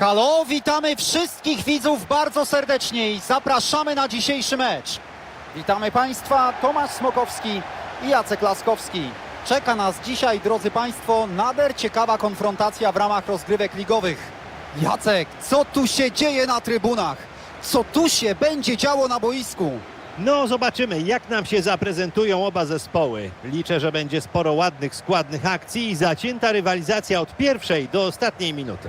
Halo, witamy wszystkich widzów bardzo serdecznie i zapraszamy na dzisiejszy mecz. Witamy Państwa, Tomasz Smokowski i Jacek Laskowski. Czeka nas dzisiaj, drodzy Państwo, nader ciekawa konfrontacja w ramach rozgrywek ligowych. Jacek, co tu się dzieje na trybunach? Co tu się będzie działo na boisku? No, zobaczymy, jak nam się zaprezentują oba zespoły. Liczę, że będzie sporo ładnych, składnych akcji i zacięta rywalizacja od pierwszej do ostatniej minuty.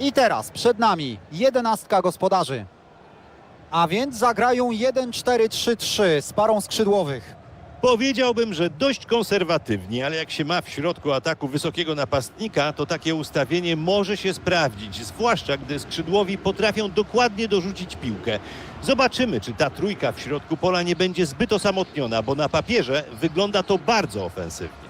I teraz przed nami jedenastka gospodarzy. A więc zagrają 1-4-3-3 z parą skrzydłowych. Powiedziałbym, że dość konserwatywnie, ale jak się ma w środku ataku wysokiego napastnika, to takie ustawienie może się sprawdzić, zwłaszcza gdy skrzydłowi potrafią dokładnie dorzucić piłkę. Zobaczymy, czy ta trójka w środku pola nie będzie zbyt osamotniona, bo na papierze wygląda to bardzo ofensywnie.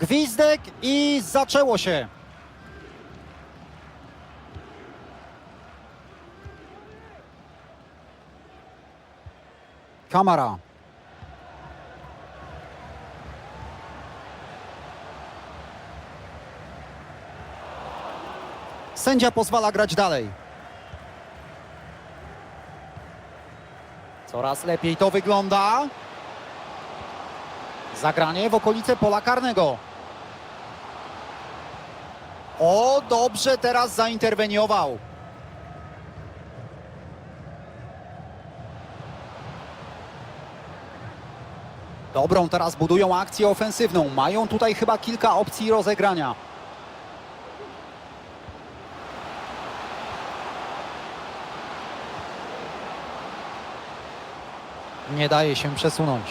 Gwizdek i zaczęło się. Kamera. Sędzia pozwala grać dalej. Coraz lepiej to wygląda. Zagranie w okolice pola karnego. O, dobrze teraz zainterweniował. Dobrą teraz budują akcję ofensywną. Mają tutaj chyba kilka opcji rozegrania. Nie daje się przesunąć.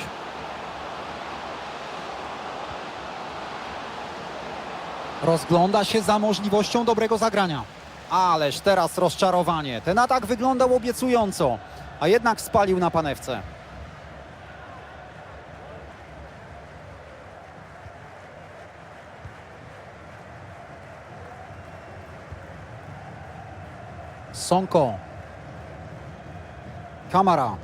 Rozgląda się za możliwością dobrego zagrania. Ależ teraz rozczarowanie. Ten atak wyglądał obiecująco, a jednak spalił na panewce. Sonko. Kamara.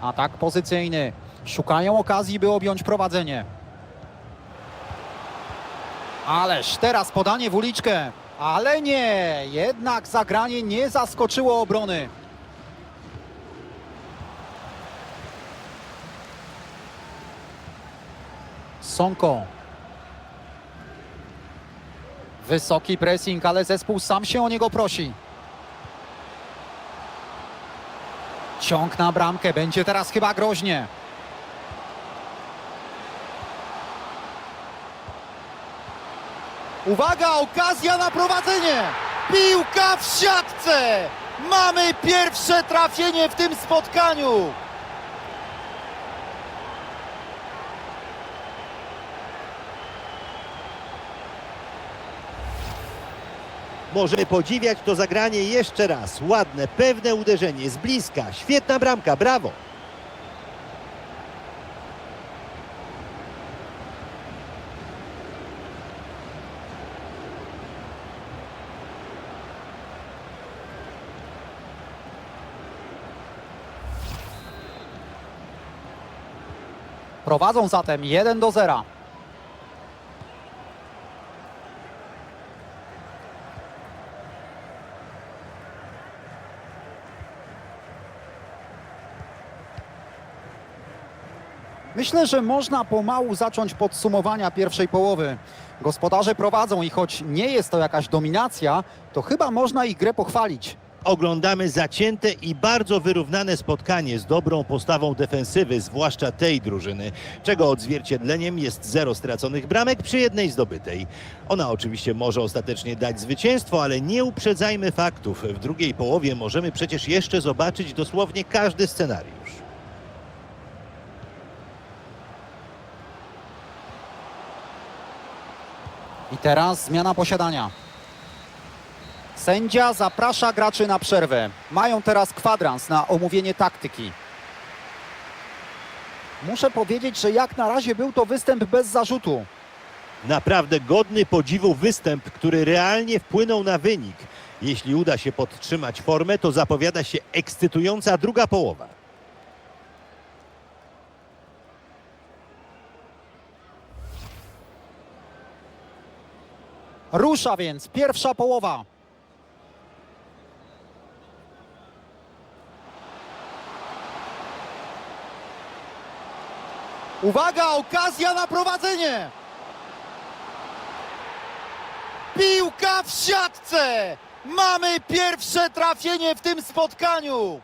Atak pozycyjny. Szukają okazji, by objąć prowadzenie. Ależ teraz podanie w uliczkę. Ale nie, jednak zagranie nie zaskoczyło obrony. Sonko. Wysoki pressing, ale zespół sam się o niego prosi. Ciąg na bramkę, będzie teraz chyba groźnie. Uwaga, okazja na prowadzenie! Piłka w siatce! Mamy pierwsze trafienie w tym spotkaniu! Możemy podziwiać to zagranie jeszcze raz. Ładne, pewne uderzenie z bliska. Świetna bramka, brawo! Prowadzą zatem 1 do 0. Myślę, że można pomału zacząć podsumowania pierwszej połowy. Gospodarze prowadzą i choć nie jest to jakaś dominacja, to chyba można ich grę pochwalić. Oglądamy zacięte i bardzo wyrównane spotkanie z dobrą postawą defensywy, zwłaszcza tej drużyny, czego odzwierciedleniem jest zero straconych bramek przy jednej zdobytej. Ona oczywiście może ostatecznie dać zwycięstwo, ale nie uprzedzajmy faktów. W drugiej połowie możemy przecież jeszcze zobaczyć dosłownie każdy scenariusz. I teraz zmiana posiadania. Sędzia zaprasza graczy na przerwę. Mają teraz kwadrans na omówienie taktyki. Muszę powiedzieć, że jak na razie był to występ bez zarzutu. Naprawdę godny podziwu występ, który realnie wpłynął na wynik. Jeśli uda się podtrzymać formę, to zapowiada się ekscytująca druga połowa. Rusza więc pierwsza połowa. Uwaga, okazja na prowadzenie! Piłka w siatce! Mamy pierwsze trafienie w tym spotkaniu!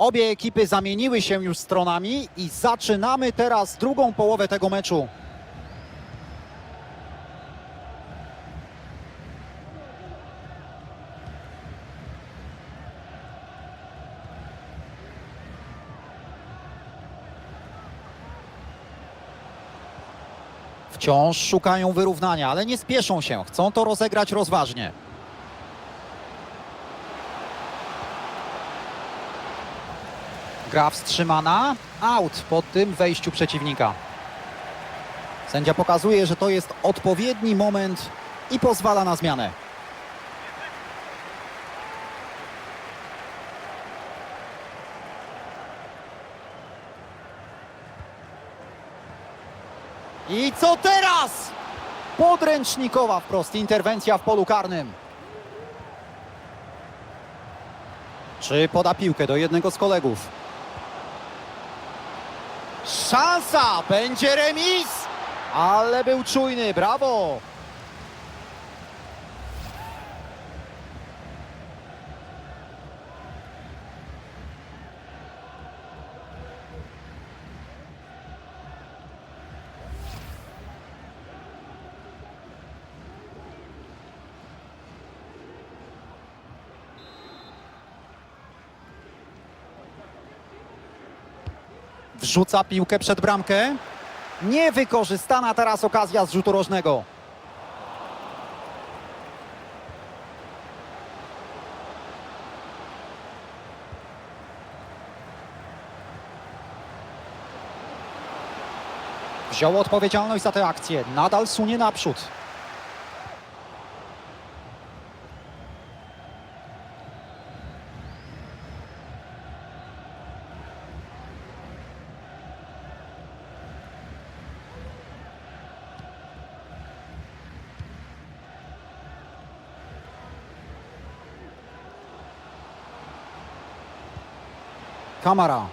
Obie ekipy zamieniły się już stronami i zaczynamy teraz drugą połowę tego meczu. Wciąż szukają wyrównania, ale nie spieszą się. Chcą to rozegrać rozważnie. Gra wstrzymana. Out po tym wejściu przeciwnika. Sędzia pokazuje, że to jest odpowiedni moment i pozwala na zmianę. I co teraz? Podręcznikowa wprost interwencja w polu karnym. Czy poda piłkę do jednego z kolegów? Szansa! Będzie remis! Ale był czujny, brawo! Wrzuca piłkę przed bramkę. Niewykorzystana teraz okazja z rzutu rożnego. Wziął odpowiedzialność za tę akcję. Nadal sunie naprzód. Kamara.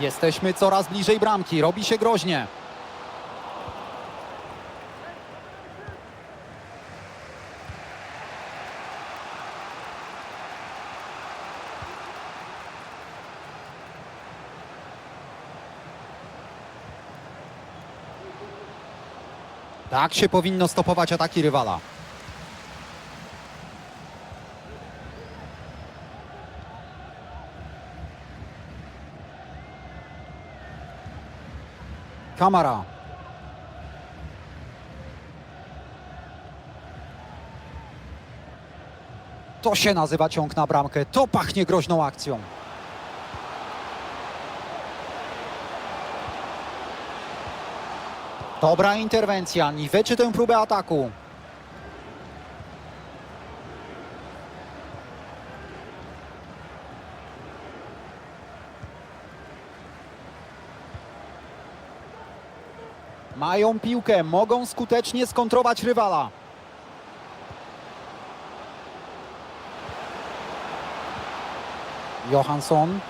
Jesteśmy coraz bliżej bramki. Robi się groźnie. Tak się powinno stopować ataki rywala. Kamara. To się nazywa ciąg na bramkę. To pachnie groźną akcją. Dobra interwencja, niweczy tę próbę ataku. Mają piłkę, mogą skutecznie skontrować rywala. Johansson.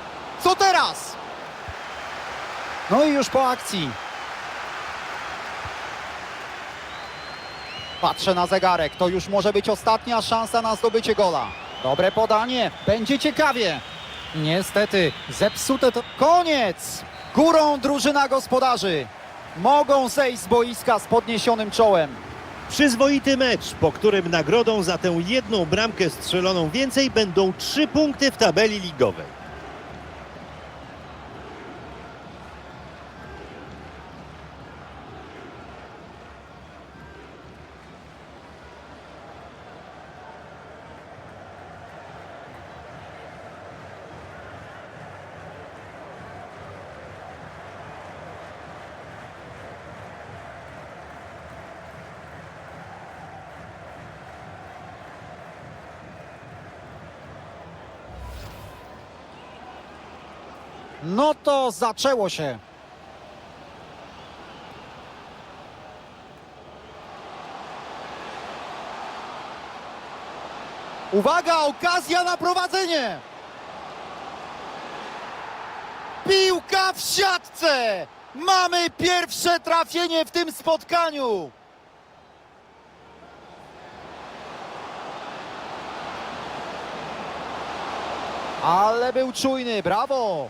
Co teraz? No i już po akcji. Patrzę na zegarek. To już może być ostatnia szansa na zdobycie gola. Dobre podanie. Będzie ciekawie. Niestety, zepsute to... Koniec! Górą drużyna gospodarzy. Mogą zejść z boiska z podniesionym czołem. Przyzwoity mecz, po którym nagrodą za tę jedną bramkę strzeloną więcej będą trzy punkty w tabeli ligowej. No to zaczęło się. Uwaga, okazja na prowadzenie! Piłka w siatce! Mamy pierwsze trafienie w tym spotkaniu! Ale był czujny, brawo!